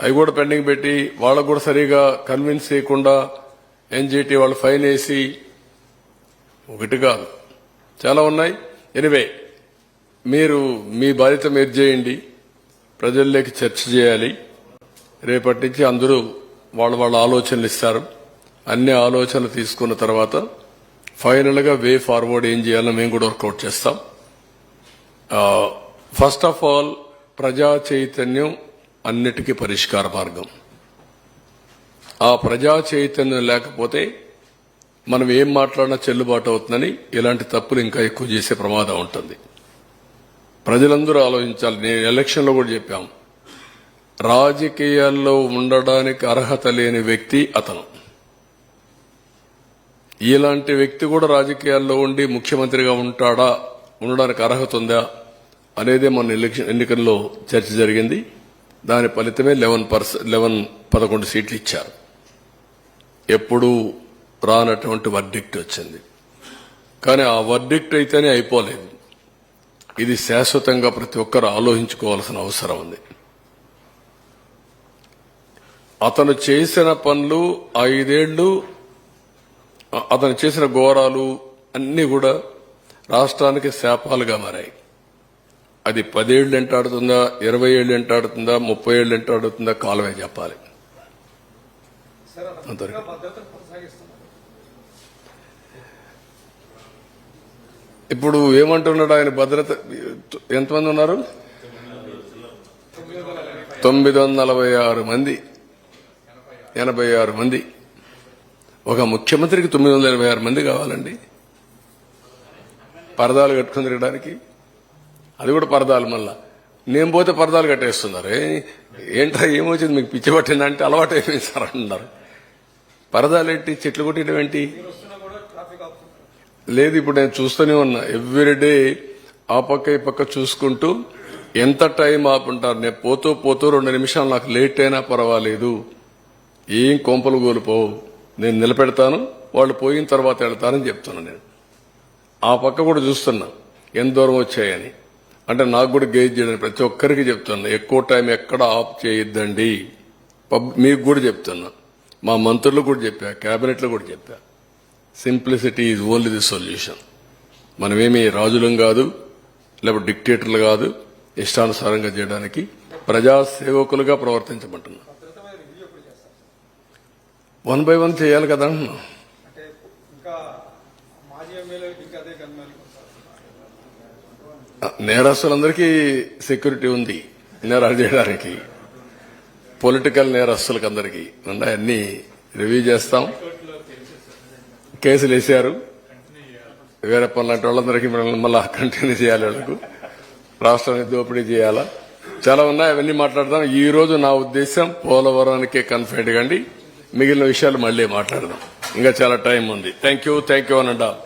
అవి కూడా పెండింగ్ పెట్టి వాళ్ళకు కూడా సరిగా కన్విన్స్ చేయకుండా ఎన్జిటి వాళ్ళు ఫైన్ వేసి ఒకటి కాదు. చాలా ఉన్నాయి. ఎనివే మీరు మీ బాధ్యత మీరు చేయండి. ప్రజల్లోకి చర్చ చేయాలి. రేపటి నుంచి అందరూ వాళ్ళ వాళ్ళ ఆలోచనలు ఇస్తారు. అన్ని ఆలోచనలు తీసుకున్న తర్వాత ఫైనల్గా వే ఫార్వర్డ్ ఏం చేయాలో మేము కూడా వర్కౌట్ చేస్తాం. ఫస్ట్ ఆఫ్ ఆల్ ప్రజా చైతన్యం అన్నిటికీ పరిష్కార మార్గం. ఆ ప్రజా చైతన్యం లేకపోతే మనం ఏం మాట్లాడినా చెల్లుబాటు అవుతుందని ఇలాంటి తప్పులు ఇంకా ఎక్కువ చేసే ప్రమాదం ఉంటుంది. ప్రజలందరూ ఆలోచించాలి. నేను ఎలక్షన్లో కూడా చెప్పాం. రాజకీయాల్లో ఉండడానికి అర్హత లేని వ్యక్తి అతను. ఇలాంటి వ్యక్తి కూడా రాజకీయాల్లో ఉండి ముఖ్యమంత్రిగా ఉంటాడా? ఉండడానికి అర్హత ఉందా? అనేది మన ఎలక్షన్ ఎన్నికల్లో చర్చ జరిగింది. దాని ఫలితమే లెవెన్ పర్స లెవెన్ పదకొండు సీట్లు ఇచ్చారు. ఎప్పుడూ రానటువంటి వర్డిక్ట్ వచ్చింది. కానీ ఆ వర్డిక్ట్ అయితేనే అయిపోలేదు. ఇది శాశ్వతంగా ప్రతి ఒక్కరు ఆలోచించుకోవాల్సిన అవసరం ఉంది. అతను చేసిన పనులు ఐదేళ్ళు అతను చేసిన ఘోరాలు అన్నీ కూడా రాష్ట్రానికి శాపాలుగా మారాయి. అది పదేళ్ళు ఎంటాడుతుందా ఇరవై ఏళ్ళు ఎంటాడుతుందా ముప్పై ఏళ్ళు ఎంటాడుతుందా కాలమే చెప్పాలి. ఇప్పుడు ఏమంటున్నాడు ఆయన భద్రత? ఎంతమంది ఉన్నారు? తొమ్మిది వందల నలభై ఆరు మంది. ఎనభై ఆరు మంది. ఒక ముఖ్యమంత్రికి తొమ్మిది వందల ఎనభై ఆరు మంది కావాలండి. పరదాలు కట్టుకుని తిరగడానికి. అది కూడా పరదాలు మళ్ళా. నేను పోతే పరదాలు కట్టేస్తున్నారు. ఏ- ఏంట్రా ఏమొచ్చింది? మీకు పిచ్చి పట్టిందంటే అలవాటు అయిపోయింది సార్ అంటున్నారు పరదాలు ఏంటి? చెట్లు కొట్టడం ఏంటి? లేదు ఇప్పుడు నేను చూస్తూనే ఉన్నా. ఎవ్రీడే ఆ పక్క ఈ పక్క చూసుకుంటూ ఎంత టైం ఆపుంటారు? నేను పోతూ పోతూ రెండు నిమిషాలు నాకు లేట్ అయినా పర్వాలేదు. ఏం కొంపలు కోల్పోవు. నేను నిలబెడతాను. వాళ్ళు పోయిన తర్వాత వెళ్తానని చెప్తున్నాను నేను. ఆ పక్క కూడా చూస్తున్నా. ఎంత దూరం వచ్చాయని. అంటే నాకు కూడా గేజ్ చేయడానికి ప్రతి ఒక్కరికి చెప్తున్నా. ఎక్కువ టైం ఎక్కడ ఆఫ్ చేయొద్దండి. పబ్ మీకు కూడా చెప్తున్నా. మా మంత్రులు కూడా చెప్పా క్యాబినెట్లో కూడా చెప్పా. Simplicity is only the solution. మనమేమి రాజులం కాదు లేకపోతే డిక్టేటర్లు కాదు ఇష్టానుసారంగా చేయడానికి ప్రజాసేవకులుగా ప్రవర్తించమంటున్నా. వన్ బై వన్ చేయాలి కదా అంటున్నా. అంటే ఇంకా మాజీ ఎమ్మెల్యే ఇంకా అదే గన్మ్యాన్ నేరస్తులందరికీ సెక్యూరిటీ ఉంది. నేరాలు చేయడానికి పొలిటికల్ నేరస్తులకు అందరికీ ఉన్నాయి అన్ని రివ్యూ చేస్తాం. కేసులు వేశారు వేరే పనులు లాంటి వాళ్ళందరికీ మనం మళ్ళా కంటిన్యూ చేయాలి వాళ్ళకు. రాష్ట్రాన్ని దోపిడీ చేయాలా? చాలా ఉన్నాయి. అవన్నీ మాట్లాడదాం. ఈ రోజు నా ఉద్దేశం పోలవరానికే కన్ఫైడ్ కండి మిగిలిన విషయాలు మళ్ళీ మాట్లాడదాం. ఇంకా చాలా టైం ఉంది. Thank you thank you అనండా.